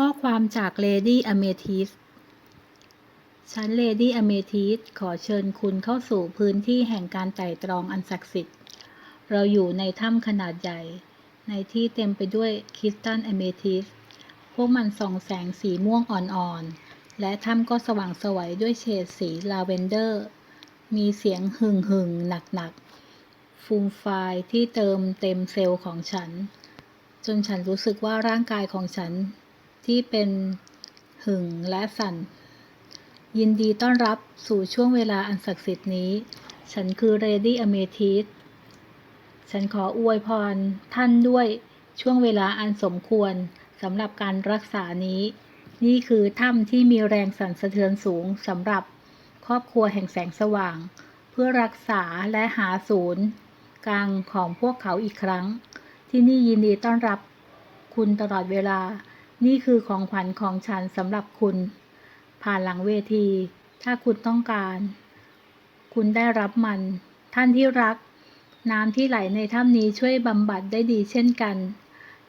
ข้อความจาก Lady Amethyst ฉัน Lady Amethyst ขอเชิญคุณเข้าสู่พื้นที่แห่งการไต่ตรองอันศักดิ์สิทธิ์ เราอยู่ในถ้ำขนาดใหญ่ ในที่เต็มไปด้วยคริสตัลอเมทิส พวกมันส่องแสงสีม่วงอ่อนๆ และถ้ำก็สว่างสวัยด้วยเฉดสีลาเวนเดอร์ มีเสียงหึ่งหึ่งๆหนักๆฟูมไฟายที่เติมเต็มเซลล์ของฉัน จนฉันรู้สึกว่าร่างกายของฉัน ที่เป็นหึงและสั่น ยินดีต้อนรับสู่ช่วงเวลาอันศักดิ์สิทธิ์นี้ ฉันคือเรดี้อเมทิสฉันขออวยพรท่านด้วยช่วงเวลาอันสมควรสำหรับการรักษานี้ นี่คือถ้ำที่มีแรงสั่นสะเทือนสูงสำหรับครอบครัวแห่งแสงสว่าง เพื่อรักษาและหาศูนย์กลางของพวกเขาอีกครั้ง ที่นี่ยินดีต้อนรับคุณตลอดเวลา นี่คือของขวัญของฉันสำหรับคุณ ผ่านหลังเวที ถ้าคุณต้องการ คุณได้รับมัน ท่านที่รัก น้ำที่ไหลในถ้ำนี้ช่วยบำบัดได้ดีเช่นกัน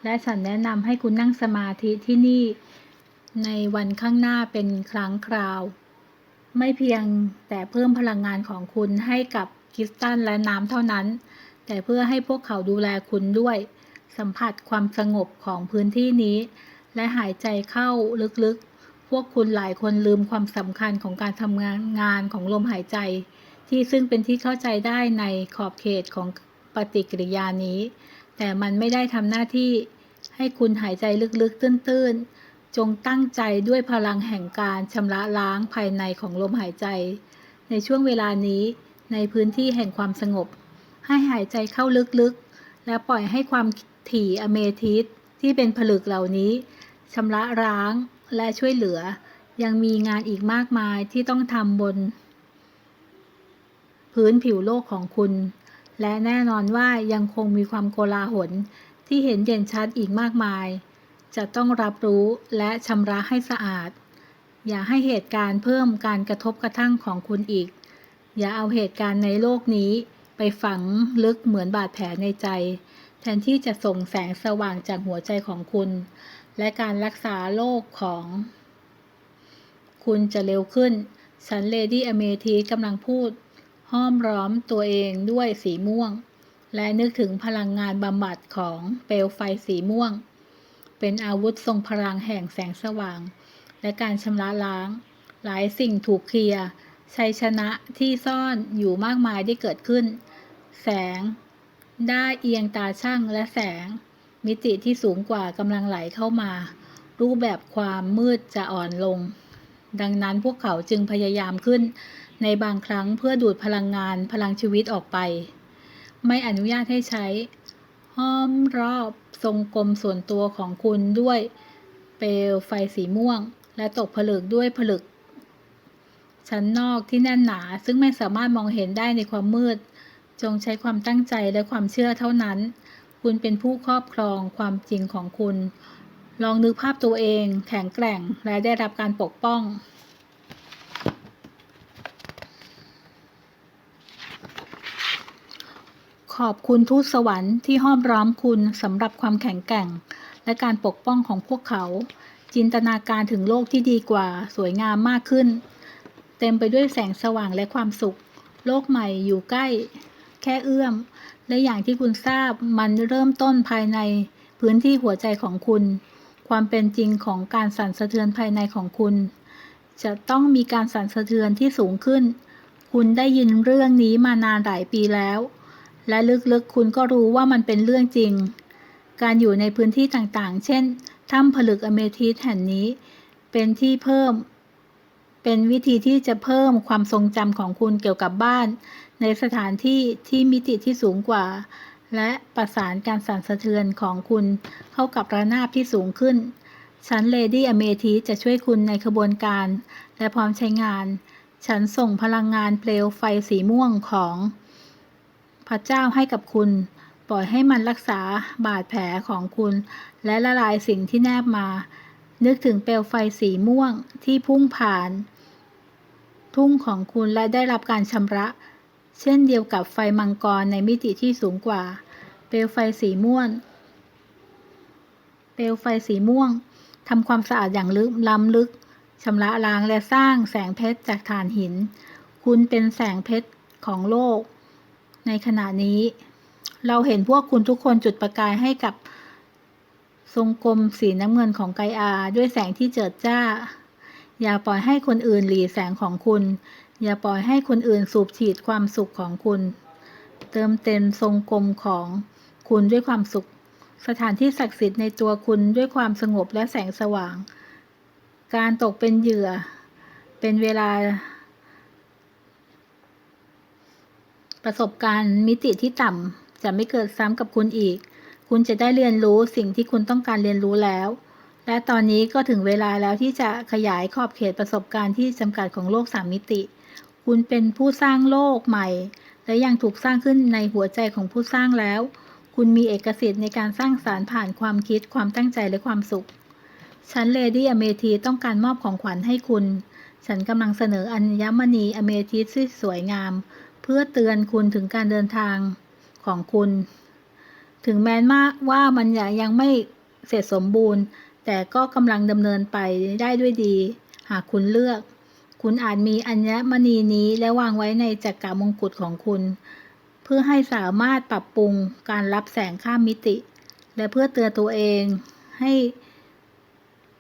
และฉันแนะนำให้คุณนั่งสมาธิที่นี่ ในวันข้างหน้าเป็นครั้งคราว ไม่เพียงแต่เพิ่มพลังงานของคุณให้กับคิสตัลและน้ำเท่านั้น แต่เพื่อให้พวกเขาดูแลคุณด้วย สัมผัสความสงบของพื้นที่นี้ และหายใจเข้าลึกๆ พวกคุณหลายคนลืมความสำคัญของการทำงานงานของลมหายใจ ที่ซึ่งเป็นที่เข้าใจได้ในขอบเขตของปฏิกิริยานี้ แต่มันไม่ได้ทำหน้าที่ให้คุณหายใจลึกๆ ตื้นๆ จงตั้งใจด้วยพลังแห่งการชำระล้างภายในของลมหายใจ ในช่วงเวลานี้ในพื้นที่แห่งความสงบ ให้หายใจเข้าลึกๆ และปล่อยให้ความถี่อเมทิสที่เป็นผลึกเหล่านี้ ชำระล้างและช่วยเหลือ ยังมีงานอีกมากมายที่ต้องทำบน พื้นผิวโลกของคุณ และแน่นอนว่ายังคงมีความโกลาหลที่เห็นเด่นชัดอีกมากมาย จะต้องรับรู้และชำระให้สะอาด อย่าให้เหตุการณ์เพิ่มการกระทบกระทั่งของคุณอีก อย่าเอาเหตุการณ์ในโลกนี้ไปฝังลึกเหมือนบาดแผลในใจ แทนที่จะส่งแสงสว่างจากหัวใจของคุณ และการรักษาโรคของ คุณจะเร็วขึ้น ฉันเลดี้อเมทีกำลังพูด ห้อมร้อมตัวเองด้วยสีม่วง และนึกถึงพลังงานบำบัดของเปลวไฟสีม่วง เป็นอาวุธทรงพลังแห่งแสงสว่าง และการชำระล้าง หลายสิ่งถูกเคลียร์ชัยชนะที่ซ่อนอยู่มากมายได้เกิดขึ้น แสง ได้เอียงตาช่างและแสง มิติที่สูงกว่ากำลังไหลเข้ามา รูปแบบความมืดจะอ่อนลง ดังนั้นพวกเขาจึงพยายามขึ้นในบางครั้งเพื่อดูดพลังงานพลังชีวิตออกไป ไม่อนุญาตให้ใช้ห้อมรอบทรงกลมส่วนตัวของคุณด้วยเปลวไฟสีม่วง และตกผลึกด้วยผลึก ชั้นนอกที่แน่นหนาซึ่งไม่สามารถมองเห็นได้ในความมืด จงใช้ความตั้งใจและความเชื่อเท่านั้น คุณเป็นผู้ครอบครองความจริงของคุณ ลองนึกภาพตัวเอง แข็งแกร่ง และได้รับการปกป้อง ขอบคุณทูตสวรรค์ที่ห้อมร้อมคุณสำหรับความแข็งแกร่ง และการปกป้องของพวกเขา จินตนาการถึงโลกที่ดีกว่า สวยงามมากขึ้น เต็มไปด้วยแสงสว่างและความสุข โลกใหม่อยู่ใกล้ ค่เอื้อม และอย่างที่คุณทราบมันเริ่มต้นภายในพื้นที่หัวใจของคุณ ความเป็นจริงของการสั่นสะเทือนภายในของคุณ จะต้องมีการสั่นสะเทือนที่สูงขึ้น คุณได้ยินเรื่องนี้มานานหลายปีแล้ว และลึกๆคุณก็รู้ว่ามันเป็นเรื่องจริง การอยู่ในพื้นที่ต่างๆ เช่นถ้ำผลึกอเมทิสแห่งนี้ เป็นที่เพิ่ม เป็นวิธีที่จะเพิ่มความทรงจำของคุณเกี่ยวกับบ้าน ในสถานที่ที่มิติที่สูงกว่า และประสานการสั่นสะเทือนของคุณเข้ากับระนาบที่สูงขึ้นฉันเลดี้อเมทีจะช่วยคุณในขบวนการ และพร้อมใช้งาน ฉันส่งพลังงานเปลวไฟสีม่วงของ พระเจ้าให้กับคุณ ปล่อยให้มันรักษาบาดแผลของคุณ และละลายสิ่งที่แนบมา นึกถึงเปลวไฟสีม่วงที่พุ่งผ่าน ทุ่งของคุณและได้รับการชำระ เช่นเดียวกับไฟมังกรในมิติที่สูงกว่า เปลวไฟสีม่วง เปลวไฟสีม่วงทำความสะอาดอย่างลึกล้ำลึกชำระล้างและสร้างแสงเพชรจากถ่านหิน คุณเป็นแสงเพชรของโลก ในขณะนี้ เราเห็นพวกคุณทุกคนจุดประกายให้กับ ทรงกลมสีน้ำเงินของไกอาด้วยแสงที่เจิดจ้า อย่าปล่อยให้คนอื่นหลีแสงของคุณ อย่าปล่อยให้คนอื่นสูบฉีดความสุขของคุณ เติมเต็มทรงกลมของคุณด้วยความสุข สถานที่ศักดิ์สิทธิ์ในตัวคุณด้วยความสงบและแสงสว่าง การตกเป็นเหยื่อ เป็นเวลา ประสบการณ์มิติที่ต่ำจะไม่เกิดซ้ำกับคุณอีก คุณจะได้เรียนรู้สิ่งที่คุณต้องการเรียนรู้แล้ว และตอนนี้ก็ถึงเวลาแล้วที่จะขยายขอบเขตประสบการณ์ที่จำกัดของโลกสามมิติ คุณเป็นผู้สร้างโลกใหม่ และยังถูกสร้างขึ้นในหัวใจของผู้สร้างแล้ว คุณมีเอกสิทธิ์ในการสร้างสารรค์ผ่านความคิดความตั้งใจและความสุข ฉันเลดี้อเมทีต้องการมอบของขวัญให้คุณ ฉันกำลังเสนออัญมณีอเมทิสที่สวยงาม เพื่อเตือนคุณถึงการเดินทางของคุณ ถึงแม้ว่าว่ามันยังไม่เสร็จสมบูรณ์ แต่ก็กำลังดำเนินไปได้ด้วยดี หากคุณเลือก คุณอาจมีอัญมณีนี้และวางไว้ในจักรมงกุฎของคุณ เพื่อให้สามารถปรับปรุงการรับแสงข้ามมิติ และเพื่อเตือนตัวเองให้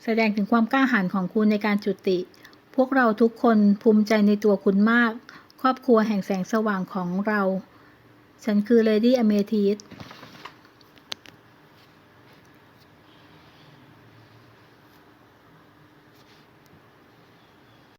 แสดงถึงความกล้าหาญของคุณในการจุติ พวกเราทุกคนภูมิใจในตัวคุณมาก ครอบครัวแห่งแสงสว่างของเรา ฉันคือเลดี้อเมทีส